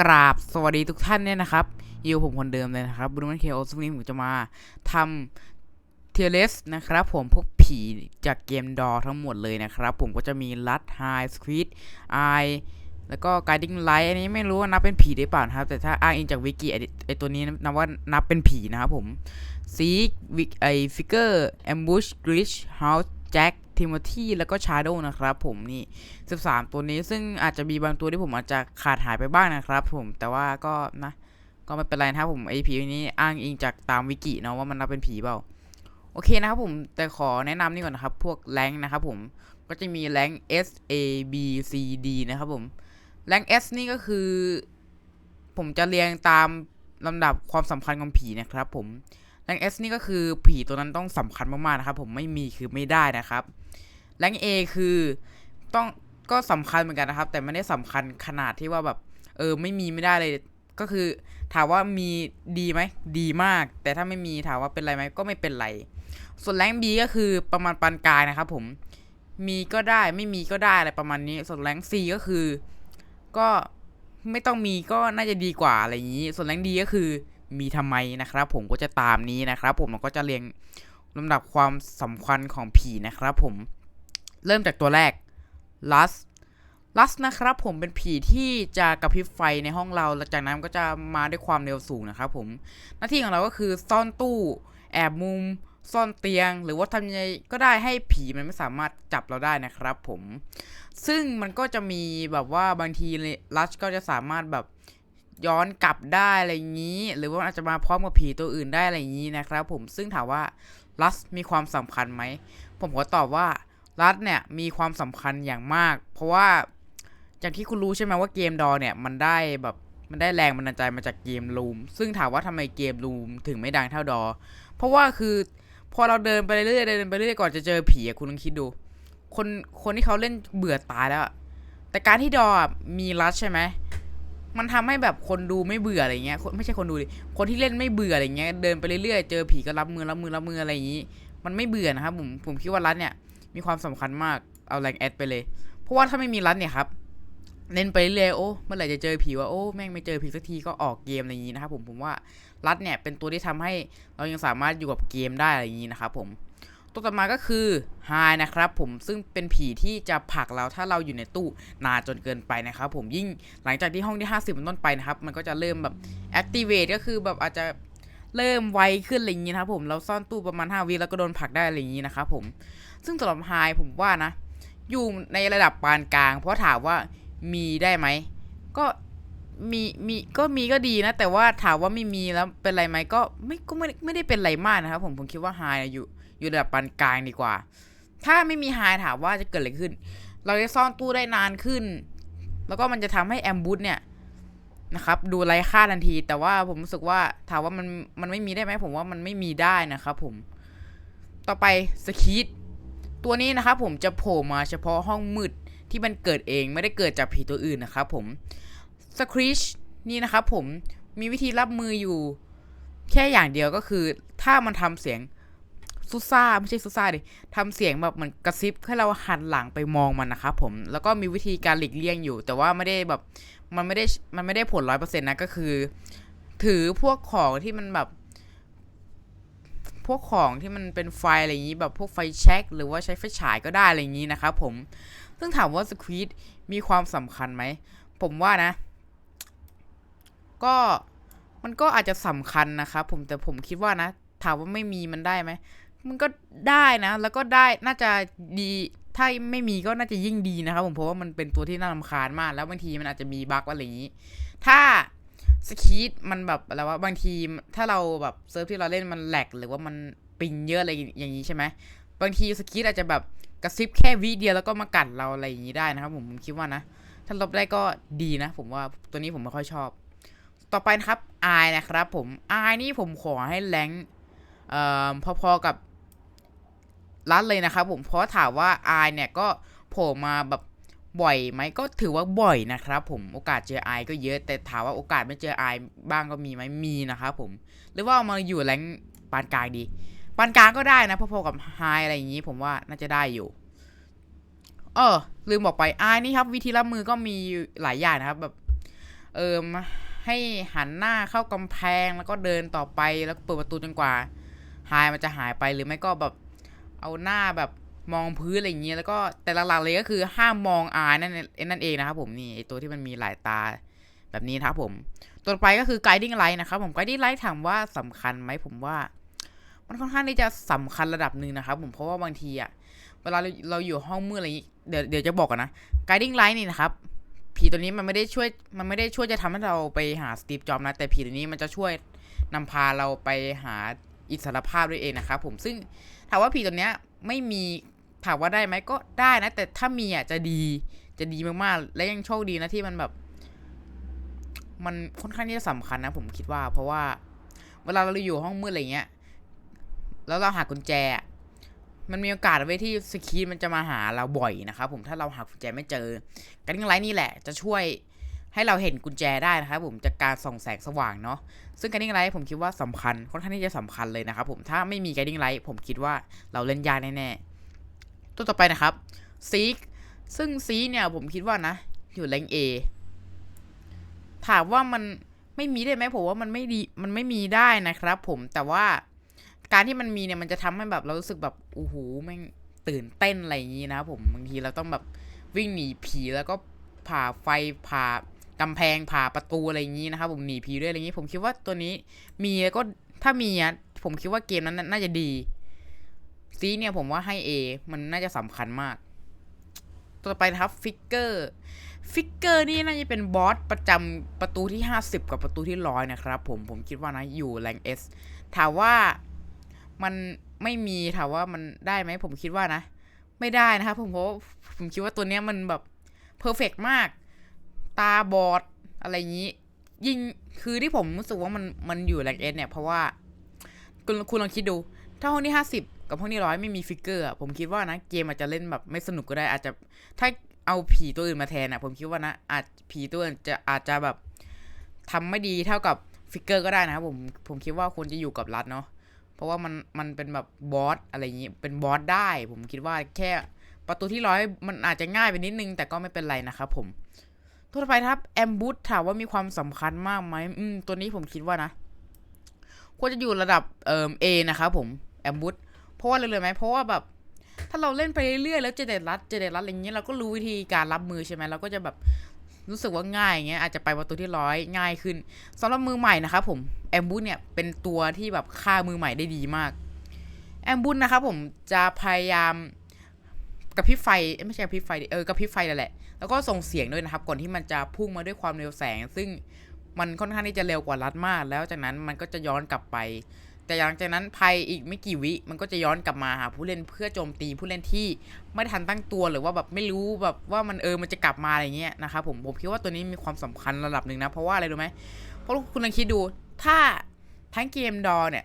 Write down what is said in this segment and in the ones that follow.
กราบสวัสดีทุกท่านเนี่ยนะครับอยู่ผมคนเดิมเลยนะครับบรูมันเคโอซึ่งวันนี้ผมจะมาทำเทเลสนะครับผมพวกผีจากเกมดอทั้งหมดเลยนะครับ ผมก็จะมีลัดไฮสควิดไอแล้วก็การดิ้งไลท์อันนี้ไม่รู้ว่านับเป็นผีได้เปล่านะครับ แต่ถ้าอ้างอิงจากวิกิไอตัวนี้นับว่านับเป็นผีนะครับผมซีวิกไอฟิกเกอร์แอมบูชกริชเฮาส์แจ็ค ทิโมธีแล้วก็ชาโดนะครับผมนี่ 13 ตัวนี้ซึ่งอาจจะมีบางตัวที่ผมอาจจะขาดหายไปบ้างนะครับผมแต่ว่าก็นะ ก็ไม่เป็นไรนะครับผมไอผีนี้อ้างอิงจากตามวิกิเนาะว่ามันนับเป็นผีเปล่าโอเคนะครับผมแต่ขอแนะนำนี่ก่อนนะครับ พวกแรงนะครับผมก็จะมีแรง S A B C D นะครับผมแรง S นี่ก็คือ ผมจะเรียงตามลำดับความสำคัญของผีนะครับผม แรง S นี่ก็คือผีตัวนั้นต้องสำคัญมากๆนะครับ ผมไม่มีคือไม่ได้นะครับแรง A คือต้องก็สำคัญเหมือนกันนะครับ แต่ไม่ได้สำคัญขนาดที่ว่าแบบ เออไม่มีไม่ได้เลยก็คือ ถามว่ามีดีไหมดีมาก แต่ถ้าไม่มีถามว่าเป็นไรไหมก็ไม่เป็นไร ส่วนแรง B ก็คือประมาณปานกลางนะครับ ผมมีก็ได้ไม่มีก็ได้อะไรประมาณนี้ ส่วนแรง C ก็คือ ก็ไม่ต้องมีก็น่าจะดีกว่าอะไรอย่างนี้ ส่วนแรงดีก็คือ มีทำไมนะครับ ผมก็จะตามนี้นะครับ ผมเราก็จะเรียงลำดับความสำคัญของผีนะครับ ผมเริ่มจากตัวแรก last ลัสนะครับ ผมเป็นผีที่จะกระพริบไฟในห้องเราแล้วจากนั้นก็จะมาด้วยความเร็วสูงนะครับ ผมหน้าที่ของเราก็คือซ่อนตู้ แอบมุมซ่อนเตียงหรือว่าทำยังไงก็ได้ให้ผีมันไม่สามารถจับเราได้นะครับ ผม ซึ่งมันก็จะมีแบบว่าบางทีลัสก็จะสามารถแบบ ย้อนกลับได้อะไรอย่างนี้ หรือว่าอาจจะมาพร้อมกับผีตัวอื่นได้อะไรอย่างนี้นะครับ ผมซึ่งถามว่าลัสมีความสำคัญไหมผมขอตอบว่าลัสเนี่ยมีความสำคัญอย่างมาก เพราะว่าอย่างที่คุณรู้ใช่ไหมว่าเกมดอเนี่ยมันได้แบบมันได้แรงบันดาลใจมาจากเกมลูม ซึ่งถามว่าทำไมเกมลูมถึงไม่ดังเท่าดอ เพราะว่าคือพอเราเดินไปเรื่อยๆเดินไปเรื่อยก่อนจะเจอผีคุณลองคิดดู คนคนที่เขาเล่นเบื่อตายแล้ว แต่การที่ดอมีรัชใช่ไหม มันทำให้แบบคนดูไม่เบื่ออะไรเงี้ยไม่ใช่คนดูดิคนที่เล่นไม่เบื่ออะไรเงี้ยเดินไปเรื่อยๆเจอผีก็รับมือรับมือรับมืออะไรอย่างงี้ มันไม่เบื่อนะครับผมผมคิดว่ารัชเนี่ยมีความสำคัญมากเอาแรงแอดไปเลย เพราะว่าถ้าไม่มีรัชเนี่ยครับเล่นไปเรื่อยๆโอ้เมื่อไหร่จะเจอผีวะโอ้แม่งไม่เจอผีสักทีก็ออกเกมอะไรอย่างนี้นะครับผมผมว่ารัดเนี่ยเป็นตัวที่ทำให้เรายังสามารถอยู่กับเกมได้อะไรอย่างนี้นะครับผม ตัวต่อมาก็คือไฮนะครับผมซึ่งเป็นผีที่จะผลักเราถ้าเราอยู่ในตู้นานจนเกินไปนะครับผมยิ่งหลังจากที่ห้องที่ 50เป็นต้นไปนะครับ มันก็จะเริ่มแบบ activate ก็คือแบบอาจจะเริ่มไวขึ้นอะไรอย่างนี้นะครับผมเราซ่อนตู้ประมาณ 5วิแล้วก็โดนผลักได้อะไรอย่างนี้นะครับผมซึ่งสำหรับไฮผมว่านะ อยู่ในระดับปานกลาง เพราะถามว่ามีได้ไหมก็มีมีก็มีก็ดีนะ แต่ว่าถามว่าไม่มีแล้วเป็นไรไหมก็ไม่ก็ไม่ไม่ได้เป็นไรมากนะครับผมผมคิดว่าไฮอยู่ อยู่ระดับปานกลางดีกว่า ถ้าไม่มีไฮถามว่าจะเกิดอะไรขึ้น เราจะซ่อนตู้ได้นานขึ้น แล้วก็มันจะทำให้แอมบูสเนี่ยนะครับ ดูไร้ค่าทันที แต่ว่าผมรู้สึกว่าถามว่ามันมันไม่มีได้ไหมผมว่ามันไม่มีได้นะครับผม ต่อไปสคีตตัวนี้นะครับผมจะโผล่มาเฉพาะห้องมืดที่มันเกิดเองไม่ได้เกิดจากผีตัวอื่นนะครับผมสคริชนี่นะครับผมมีวิธีรับมืออยู่ แค่อย่างเดียวก็คือ ถ้ามันทำเสียง ซุซ่าไม่ใช่ซุซ่าดิทำเสียงแบบเหมันกระซิบให้เราหันหลังไปมองมันนะครับผมแล้วก็มีวิธีการหลีกเลี่ยงอยู่ แต่ว่าไม่ได้แบบมันไม่ได้มันไม่ได้ผลร้อยเปอร์เซ็นต์นะก็คือ ถือพวกของที่มันแบบ พวกของที่มันเป็นไฟอะไรอย่างนี้แบบพวกไฟแช็กหรือว่าใช้ไฟฉายก็ได้อะไรอย่างนี้นะครับผมซึ่งถามว่าสควีดมีความสำคัญไหมผมว่านะ ก็มันก็อาจจะสำคัญนะครับผมแต่ผมคิดว่านะ ถามว่าไม่มีมันได้ไหม มันก็ได้นะ แล้วก็ได้น่าจะดี ถ้าไม่มีก็น่าจะยิ่งดีนะครับผมเพราะว่ามันเป็นตัวที่น่ารำคาญมาก แล้วบางทีมันอาจจะมีบั๊กอะไรอย่างนี้ ถ้าสคีดมันแบบอะไรว่าบางทีถ้าเราแบบเซิร์ฟที่เราเล่นมันแหลกหรือว่ามันปิงเยอะอะไรอย่างนี้ใช่ไหมบางทีสคีดอาจจะแบบกระซิบแค่วิเดียวแล้วก็มากัดเราอะไรอย่างนี้ได้นะครับผมผมคิดว่านะ ถ้าลบได้ก็ดีนะ ผมว่าตัวนี้ผมไม่ค่อยชอบ ต่อไปนะครับอายนะครับผมอายนี่ผมขอให้แรงเอ่อพอๆกับ รัดเลยนะครับผมเพราะถามว่าอายเนี่ยก็โผล่มาแบบบ่อยไหมก็ถือว่าบ่อยนะครับผมโอกาสเจอไอก็เยอะแต่ถามว่าโอกาสไม่เจอไอบ้างก็มีไหมมีนะครับผมหรือว่าเอามาอยู่แรงปานกลางดีปานกลางก็ได้นะพอๆกับไฮอะไรอย่างนี้ผมว่าน่าจะได้อยู่ เออ ลืมบอกไปไอนี่ครับ วิธีรับมือก็มีหลายอย่างนะครับ แบบ เออมให้หันหน้าเข้ากำแพงแล้วก็เดินต่อไปแล้วเปิดประตูจนกว่าหายมันจะหายไปหรือไม่ก็แบบ เอาหน้าแบบมองพื้นอะไรอย่างเงี้ยแล้วก็แต่หลักๆเลยก็คือห้ามมองอายนั่นนั่นเองนะครับผมนี่ตัวที่มันมีหลายตาแบบนี้นะครับผมตัวต่อไปก็คือ guiding light นะครับผม guiding light ถามว่าสำคัญไหมผมว่า มันค่อนข้างที่จะสำคัญระดับหนึ่งนะครับผมเพราะว่าบางทีอะเวลาเราเราอยู่ห้องมืดอะไรอย่างงี้เดี๋ยวเดี๋ยวจะบอกกันนะ guiding light นี่นะครับผีตัวนี้มันไม่ได้ช่วยมันไม่ได้ช่วยจะทำให้เราไปหาสตีฟจ็อบนะแต่ผีตัวนี้มันจะช่วยนำพาเราไปหา อิสรภาพด้วยเองนะครับผมซึ่งถามว่าผีตัวเนี้ยไม่มีถามว่าได้ไหมก็ได้นะ แต่ถ้ามีอะจะดีจะดีมากๆ และยังโชคดีนะที่มันแบบ มันค่อนข้างที่จะสำคัญนะ ผมคิดว่า เพราะว่า เวลาเราอยู่ห้องมืดอะไรเงี้ย แล้วเราหากุญแจ มันมีโอกาสไว้ที่สกีมันจะมาหาเราบ่อยนะครับผมถ้าเราหากุญแจไม่เจอการิงไลท์นี่แหละ จะช่วย ให้เราเห็นกุญแจได้นะครับผมจากการส่องแสงสว่างเนาะซึ่งการดิ้งไลท์ผมคิดว่าสำคัญค่อนข้างที่จะสำคัญเลยนะครับผมถ้าไม่มีการดิ้งไลท์ผมคิดว่าเราเล่นยากแน่ๆตัวต่อไปนะครับซีกซึ่งซีเนี่ยผมคิดว่านะ อยู่แรงเอถามว่ามันไม่มีได้ไหมผมว่ามันไม่ดีมันไม่มีได้นะครับ ผมแต่ว่าการที่มันมีเนี่ยมันจะทำให้แบบเรารู้สึกแบบโอ้โหแม่งตื่นเต้นอะไรอย่างนี้นะครับผมบางทีเราต้องแบบวิ่งหนีผีแล้วก็ผ่าไฟผ่า กำแพงผ่าประตูอะไรอย่างนี้นะครับผมหนีผีด้วยอะไรอย่างนี้ ผมคิดว่าตัวนี้มีแล้วก็ถ้ามีอะผมคิดว่าเกมนั้นน่าจะดีซีเนี่ยผมว่าให้ A มันน่าจะสำคัญมาก ต่อไปนะครับฟิกเกอร์ฟิกเกอร์นี่น่าจะเป็นบอสประจำประตูที่ 50 กับประตูที่ร้อยนะครับผมผมคิดว่านะอยู่แรงเอสถามว่ามันไม่มีถามว่ามันได้ไหมผมคิดว่านะ ไม่ได้นะครับผมเพราะผมคิดว่าตัวเนี้ยมันแบบเพอร์เฟกมาก ตาบอดอะไรอย่างนี้ ยิ่งคือที่ผมรู้สึกว่ามันมันอยู่แรงเอสเนี่ยเพราะว่าคุณคุณลองคิดดู ถ้าห้องที่ห้าสิบกับห้องที่ร้อยไม่มีฟิกเกอร์ผมคิดว่านะเกมอาจจะเล่นแบบไม่สนุกก็ได้อาจจะถ้าเอาผีตัวอื่นมาแทนอะผมคิดว่านะอาจผีตัวอื่นจะอาจจะแบบทำไม่ดีเท่ากับฟิกเกอร์ก็ได้นะครับผมผมคิดว่าควรจะอยู่กับรัดเนาะเพราะว่ามันมันเป็นแบบบอสอะไรอย่างนี้เป็นบอสได้ ผมคิดว่าแค่ประตูที่ร้อยมันอาจจะง่ายไปนิดนึง แต่ก็ไม่เป็นไรนะครับผม ตัวต่อไปครับแอมบูธถามว่ามีความสำคัญมากไหมอืมตัวนี้ผมคิดว่านะควรจะอยู่ระดับเอ่อเอนะครับผมแอมบูธเพราะว่าเลยเลยไหมเพราะว่าแบบ ถ้าเราเล่นไปเรื่อยๆแล้วเจเดรัดเจเดรัดอะไรเงี้ยเราก็รู้วิธีการรับมือใช่ไหมเราก็จะแบบรู้สึกว่าง่ายอย่างเงี้ยอาจจะไปประตูที่ร้อยง่ายขึ้นสำหรับมือใหม่นะครับผมแอมบูธเนี่ยเป็นตัวที่แบบฆ่ามือใหม่ได้ดีมากแอมบูธนะครับผมจะพยายาม ระพริบไฟไม่ใช่กระพริบไฟเออกระพริบไฟนั่นแหละแล้วก็ส่งเสียงด้วยนะครับ ก่อนที่มันจะพุ่งมาด้วยความเร็วแสง ซึ่งมันค่อนข้างที่จะเร็วกว่ารัดมาก แล้วจากนั้นมันก็จะย้อนกลับไป แต่หลังจากนั้นภายอีกไม่กี่วิมันก็จะย้อนกลับมาหาผู้เล่นเพื่อโจมตีผู้เล่นที่ไม่ทันตั้งตัวหรือว่าแบบไม่รู้แบบว่ามันเออมันจะกลับมาอะไรเงี้ยนะครับผมผมคิดว่าตัวนี้มีความสำคัญระดับหนึ่งนะเพราะว่าอะไรรู้ไหมเพราะคุณลองคิดดู ถ้าทั้งเกมดอเนี่ย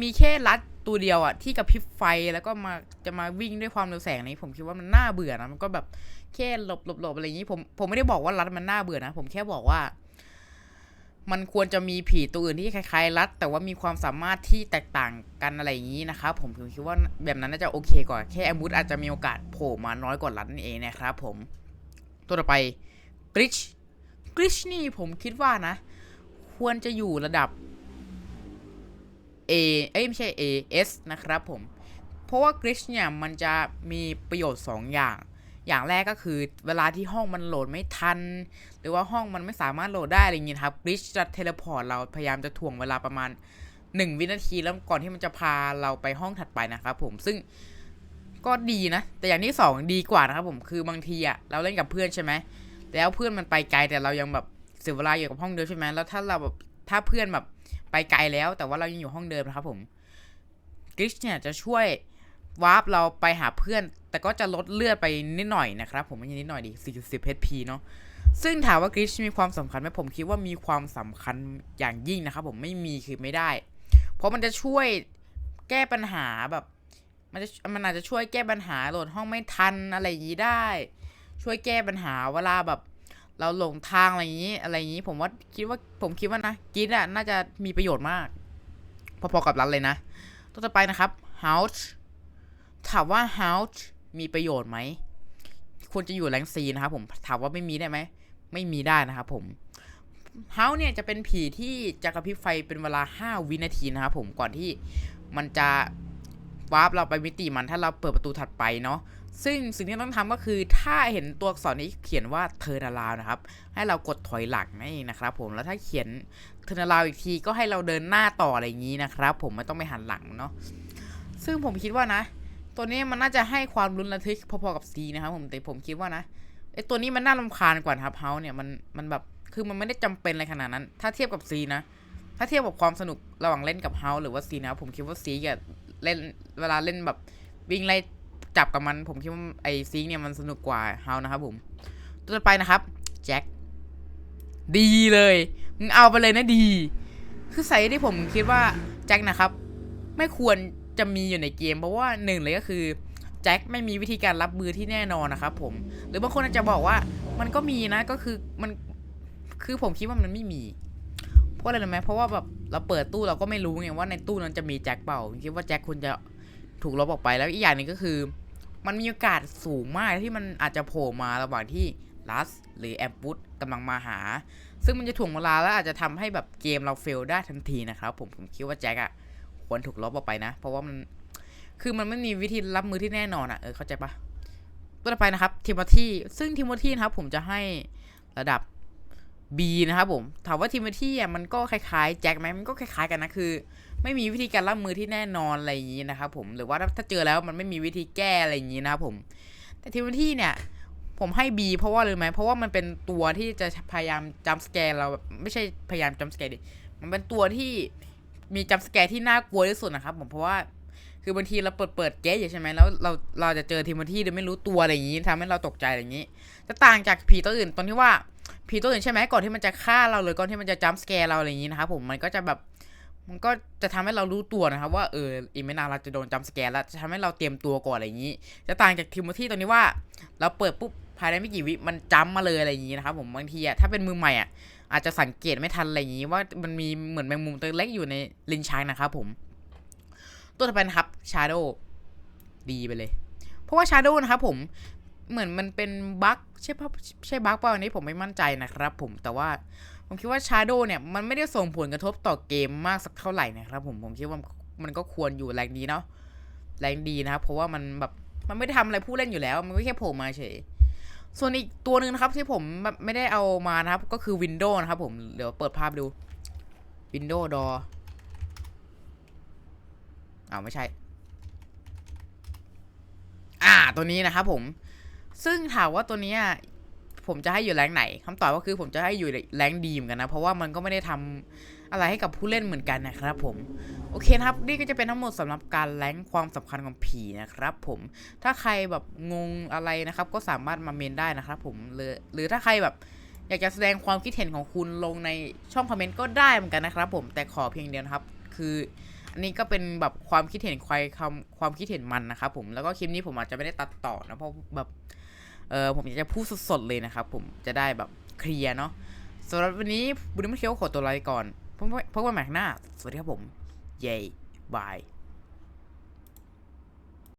มีแค่รัด ตัวเดียวอะที่กระพริบไฟแล้วก็มาจะมาวิ่งด้วยความเร็วแสงนี้ผมคิดว่ามันน่าเบื่อนะมันก็แบบแค่หลบหลบหลบอะไรอย่างนี้ผมผมไม่ได้บอกว่ารัดมันน่าเบื่อนะผมแค่บอกว่า มันควรจะมีผีตัวอื่นที่คล้ายๆ รัด แต่ว่ามีความสามารถที่แตกต่างกันอะไรอย่างนี้นะครับผมผมคิดว่าแบบนั้นน่าจะโอเคกว่าแค่แอมบูธอาจจะมีโอกาสโผล่มาน้อยกว่ารัดนั่นเองนะครับผมตัวต่อไปกริชกริชนี่ผมคิดว่านะ ควรจะอยู่ระดับ A เอ้ยไม่ใช่ A S นะครับผม เพราะว่ากริชเนี่ยมันจะมีประโยชน์ 2 อย่าง อย่างแรกก็คือเวลาที่ห้องมันโหลดไม่ทัน หรือว่าห้องมันไม่สามารถโหลดได้อะไรเงี้ยครับกริชจะเทเลพอร์ตเราพยายามจะถ่วงเวลาประมาณ 1 วินาทีแล้วก่อนที่มันจะพาเราไปห้องถัดไปนะครับผมซึ่งก็ดีนะ แต่อย่างที่ 2 ดีกว่านะครับผมคือบางทีอะเราเล่นกับเพื่อนใช่ไหมแล้วเพื่อนมันไปไกลแต่เรายังแบบเสียเวลาอยู่กับห้องเดิมใช่ไหมแล้วถ้าเราแบบถ้าเพื่อนแบบ ไปไกลแล้วแต่ว่าเรายังอยู่ห้องเดิมนะครับผมกริชเนี่ยจะช่วยวาร์ปเราไปหาเพื่อน แต่ก็จะลดเลือดไปนิดหน่อยนะครับผมไม่ใช่นิดหน่อยดิ40 HP เนาะซึ่งถามว่ากริชมีความสำคัญไหมผมคิดว่ามีความสำคัญอย่างยิ่งนะครับผมไม่มีคือไม่ได้ เพราะมันจะช่วยแก้ปัญหาแบบมันจะมันอาจจะช่วยแก้ปัญหาโหลดห้องไม่ทันอะไรอย่างนี้ได้ ช่วยแก้ปัญหาเวลาแบบ เราหลงทางอะไรอย่างนี้ อะไรอย่างนี้ ผมว่าคิดว่าผมคิดว่านะกิดอะน่าจะมีประโยชน์มาก พอๆกับรันเลยนะตัวต่อไปนะครับ house ถามว่า house มีประโยชน์ไหมควรจะอยู่แรงซีนะครับผมถามว่าไม่มีได้ไหมไม่มีได้นะครับผมเพเฮาเนี่ยจะเป็นผีที่จะกระพริบไฟเป็นเวลา 5 วินาทีนะครับผมก่อนที่มันจะวาร์ปเราไปมิติมันถ้าเราเปิดประตูถัดไปเนาะ ซึ่งสิ่งที่ต้องทำก็คือถ้าเห็นตัวอักษรนี้เขียนว่าเทอร์นาลาวนะครับ ให้เรากดถอยหลังนั่นเองนะครับ ผมแล้วถ้าเขียนเทอร์นาลาวอีกทีก็ให้เราเดินหน้าต่ออะไรอย่างนี้นะครับ ผมไม่ต้องไปหันหลังเนาะซึ่งผมคิดว่านะ ตัวนี้มันน่าจะให้ความรุนระทึกพอๆกับซีนะครับ ผมแต่ผมคิดว่านะไอตัวนี้มันน่ารำคาญกว่าครับเฮาเนี่ยมันมันแบบคือมันไม่ได้จำเป็นอะไรขนาดนั้น ถ้าเทียบกับซีนะถ้าเทียบกับความสนุกระหว่างเล่นกับเฮาหรือว่าซีนะผมคิดว่าซีกับเล่นเวลาเล่นแบบวิ่งไล่ จับกับมัน ผมคิดว่าไอซีเนี่ยมันสนุกกว่าเฮานะครับผม ตัวต่อไปนะครับแจ็คดีเลยมึงเอาไปเลยนะดี คือใส่ที่ผมคิดว่าแจ็คนะครับ ไม่ควรจะมีอยู่ในเกม เพราะว่าหนึ่งเลยก็คือแจ็คไม่มีวิธีการรับมือที่แน่นอนนะครับผม หรือบางคนอาจจะบอกว่ามันก็มีนะก็คือมันคือผมคิดว่ามันไม่มีเพราะอะไรรู้ไหมเพราะว่าแบบเราเปิดตู้เราก็ไม่รู้ไงว่าในตู้นั้นจะมีแจ็คเปล่าผมคิดว่าแจ็คคุณจะถูกลบออกไปแล้วอีกอย่างหนึงก็คือ มันมีโอกาสสูงมากที่มันอาจจะโผล่มาระหว่างที่ลัสหรือแอมปุตกำลังมาหา ซึ่งมันจะถ่วงเวลาแล้วอาจจะทำให้แบบเกมเราเฟลได้ทันทีนะครับผมผมคิดว่าแจ็คอะควรถูกลบออกไปนะ เพราะว่ามันคือมันไม่มีวิธีรับมือที่แน่นอนอะเออเข้าใจปะตัวต่อไปนะครับทิโมธีซึ่งทิโมธีนะครับผมจะให้ระดับ B นะครับผมถามว่าทิโมธีอะมันก็คล้ายๆแจ็คไหมมันก็คล้ายๆกันนะคือ ไม่มีวิธีการรับมือที่แน่นอนอะไรอย่างนี้นะครับผมหรือว่าถ้าเจอแล้วมันไม่มีวิธีแก้อะไรอย่างนี้นะครับผม แต่ทิมธีเนี่ย ผมให้ B เพราะว่าเลยไหมเพราะว่ามันเป็นตัวที่จะพยายามจัมสแกร์เราแบบไม่ใช่พยายามจัมสแกร์ดิมันเป็นตัวที่มีจัมสแกร์ที่น่ากลัวที่สุดนะครับผมเพราะว่าคือบางทีเราเปิดเปิดเก๊อยู่ใช่ไหมแล้วเราเราจะเจอทิโมธีโดยไม่รู้ตัวอะไรอย่างนี้ทำให้เราตกใจอะไรอย่างนี้ จะต่างจากผีตัวอื่นตรงที่ว่าผีตัวอื่นใช่ไหมก่อนที่มันจะฆ่าเราเลยก่อนที่มันจะจัมสแกร์เราอะไรอย่างนี้นะครับผมมันก็จะแบบ มันก็จะทำให้เรารู้ตัวนะครับ ว่าเอออีกไม่นานเราจะโดนจัมสแกร์แล้วจะทำให้เราเตรียมตัวก่อนอะไรอย่างนี้ จะต่างจากทิโมธีตรงนี้ว่า เราเปิดปุ๊บภายในไม่กี่วิมันจัมมาเลยอะไรอย่างนี้นะครับผมบางทีอะถ้าเป็นมือใหม่อะอาจจะสังเกตไม่ทันอะไรอย่างนี้ ว่ามันมีเหมือนแมงมุมตัวเล็กอยู่ในลิ้นชักนะครับผม ตัวต่อไปนะครับชาร์โดดีไปเลย เพราะว่าชาร์โดนะครับผมเหมือนมันเป็นบั๊กใช่ปะใช่บั๊กเปล่าอันนี้ผมไม่มั่นใจนะครับผมแต่ว่า ผมคิดว่าชาโดเนี่ยมันไม่ได้ส่งผลกระทบต่อเกมมากสักเท่าไหร่นะครับผมผมคิดว่ามันก็ควรอยู่แรงดีเนาะแรงดีนะครับ เพราะว่ามันแบบมันไม่ได้ทำอะไรผู้เล่นอยู่แล้ว มันก็แค่โผล่มาเฉยส่วนอีกตัวหนึ่งนะครับที่ผมไม่ได้เอามานะครับ ก็คือ Windows นะครับผมเดี๋ยวเปิดภาพดู Windows Door อ้าไม่ใช่ อ่าตัวนี้นะครับผม ซึ่งถามว่าตัวนี้ ผมจะให้อยู่แรงไหนคำตอบก็คือผมจะให้อยู่แรงดีเหมือนกันนะ เพราะว่ามันก็ไม่ได้ทำอะไรให้กับผู้เล่นเหมือนกันนะครับผม โอเคครับ นี่ก็จะเป็นทั้งหมดสำหรับการแรงความสำคัญของผีนะครับผม ถ้าใครแบบงงอะไรนะครับ ก็สามารถมาเมนได้นะครับผมหรือหรือถ้าใครแบบอยากจะแสดงความคิดเห็นของคุณลงในช่องคอมเมนต์ก็ได้เหมือนกันนะครับผมแต่ขอเพียงเดียวนะครับ คืออันนี้ก็เป็นแบบความคิดเห็นใควายคำความคิดเห็นมันนะครับผมแล้วก็คลิปนี้ผมอาจจะไม่ได้ตัดต่อนะเพราะแบบ เออผมอยากจะพูดสดๆเลยนะครับ ผมจะได้แบบเคลียร์เนาะสำหรับวันนี้บุญมันเคียวขอตัวลาไปก่อนพบพบกันใหม่ข้างหน้า สวัสดีครับผม เย้บาย